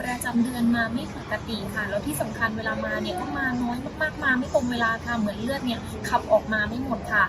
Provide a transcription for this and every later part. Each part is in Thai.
ประจำเดือนมาไม่ปกติค่ะแล้วที่สำคัญเวลามาเนี่ยก็มาน้อยมากๆมาไม่ตรงเวลาค่ะเหมือนเลือดเนี่ยขับออกมาไม่หมดค่ะ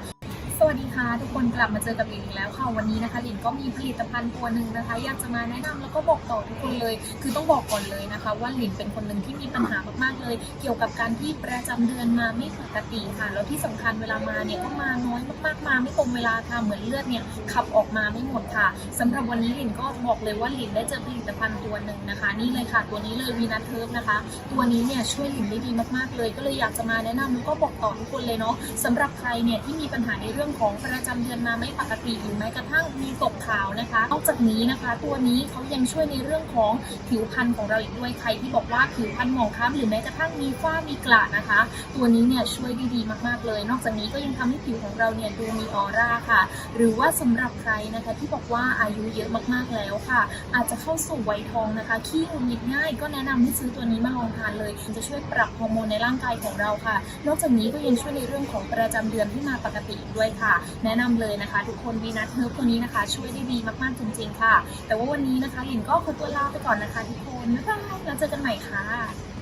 สวัสดีค่ะ ทุกคนกลับมาเจอกับหลินอีกแล้วค่ะวันนี้นะคะหลินก็มีผลิตภัณฑ์ตัวหนึ่งนะคะ อยากจะมาแนะนำแล้วก็บอกต่อทุกคนเลย คือต้องบอกก่อนเลยนะคะ ว่าหลินเป็นคนหนึ่งที่มีปัญหาากเลย เกี่ยวกับการที่ประจำเดือนมาไม่ปกติค่ะ แล้วที่สำคัญเวลามาเนี่ยก็มาน้อยมากๆ มาไม่ตรงเวลาค่ะ เหมือนเลือดเนี่ยขับออกมาไม่หมดค่ะสำหรับวันนี้หลินก็บอกเลยว่าหลินได้เจอผลิตภัณฑ์ตัวหนึ่งนะคะ นี่เลยค่ะ ตัวนี้เลยวีนัทเทิร์ฟนะคะ ตัวนี้เนี่ยช่วยหลินได้ดีมากๆเลย ก็เลยอยากจะมาแนะนำแล้วก็บอกต่อทุกคนเลยเนาะสำหรับใครเนี่ยที่มีปัญหาในเรื่องของประจำเดือนมาไม่ปกติหรือแม้กระทั่งมีตกขาวนะคะนอกจากนี้นะคะ ตัวนี้เขายังช่วยในเรื่องของผิวพรรณของเราอีกด้วยใครที่บอกว่าผิวพรรณหมองคล้ำหรือแม้กระทั่งมีฝ้ามีกระนะคะ ตัวนี้เนี่ยช่วยได้ดีมากๆเลย นอกจากนี้ก็ยังทำให้ผิวของเราเนี่ยดูมีออร่าค่ะ หรือว่าสำหรับใครนะคะที่บอกว่าอายุเยอะมากๆแล้วค่ะ อาจจะเข้าสู่วัยทองนะคะขี้หงุดหงิดง่าย ก็แนะนำให้ซื้อตัวนี้มาลองทานเลยมันจะช่วยปรับฮอร์โมนในร่างกายของเราค่ะ นอกจากนี้ก็ยังช่วยในเรื่องของประจำเดือนที่มาปกติด้วยค่ะ แนะนำเลยนะคะ ทุกคนวีนัทเฮิร์บตัวนี้นะคะ ช่วยได้ดีมากๆจริง ๆ ค่ะ แต่ว่าวันนี้นะคะหลินก็ขอตัวลาไปก่อนนะคะทุกคนบ๊ายบายแล้วเจอกันใหม่ค่ะ